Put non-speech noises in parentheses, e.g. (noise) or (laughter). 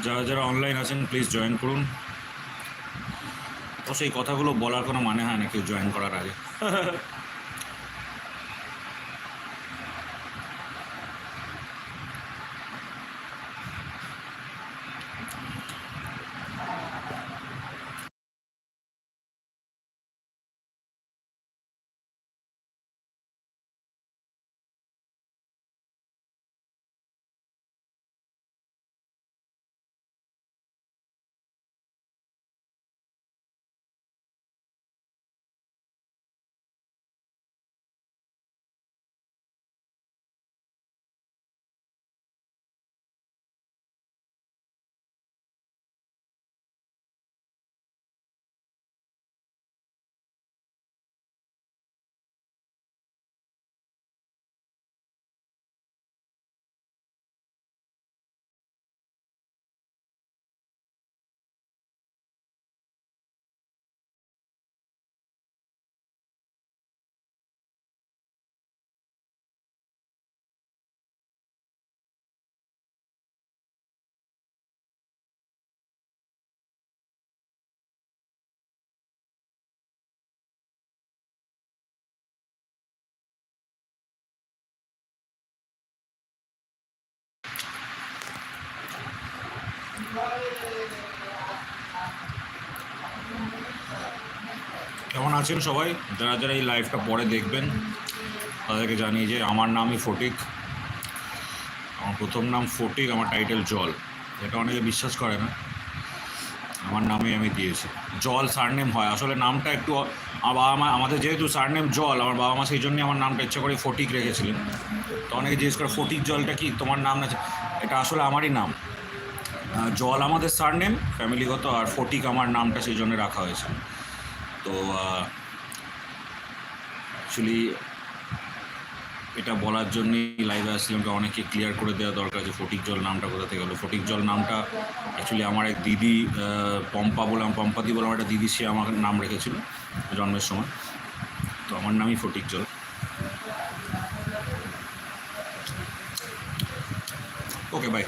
যারা যারা অনলাইন আছেন প্লিজ জয়েন করুন। তো সেই কথাগুলো বলার কোনো মানে হয় না, কেউ জয়েন করার আগে। (laughs) কেমন আছেন সবাই? যারা যারা এই লাইভটা পরে দেখবেন, তাদেরকে জানিয়ে যে আমার নামই ফটিক। আমার প্রথম নাম ফটিক, আমার টাইটেল জল। এটা অনেকে বিশ্বাস করে না। আমার নামই আমি দিয়েছি। জল সারনেম হয়। আসলে নামটা একটু আমার বাবা মা আমাদের যেহেতু সারনেম জল, আমার বাবা মা সেই জন্যই আমার নামটা ইচ্ছা করে ফটিক রেখেছিলেন। তো অনেকে জিজ্ঞেস করে, ফটিক জলটা কি? তোমার নাম না এটা আসলে আমারই নাম। জল আমাদের সারনেম, ফ্যামিলিগত আর ফটিক আমার নামটা সেই জন্য রাখা হয়েছে। তো অ্যাকচুয়ালি এটা বলার জন্যই লাইভে আসছিলাম যে অনেকে ক্লিয়ার করে দেওয়া দরকার যে ফটিক জল নামটা কোথা থেকে হলো ফটিক জল নামটা অ্যাকচুয়ালি আমার এক দিদি পম্পা বলে আমার পম্পাদি বলে আমার একটা দিদি, সে আমার নাম রেখেছিল জন্মের সময়। তো আমার নামই ফটিক জল। Okay bye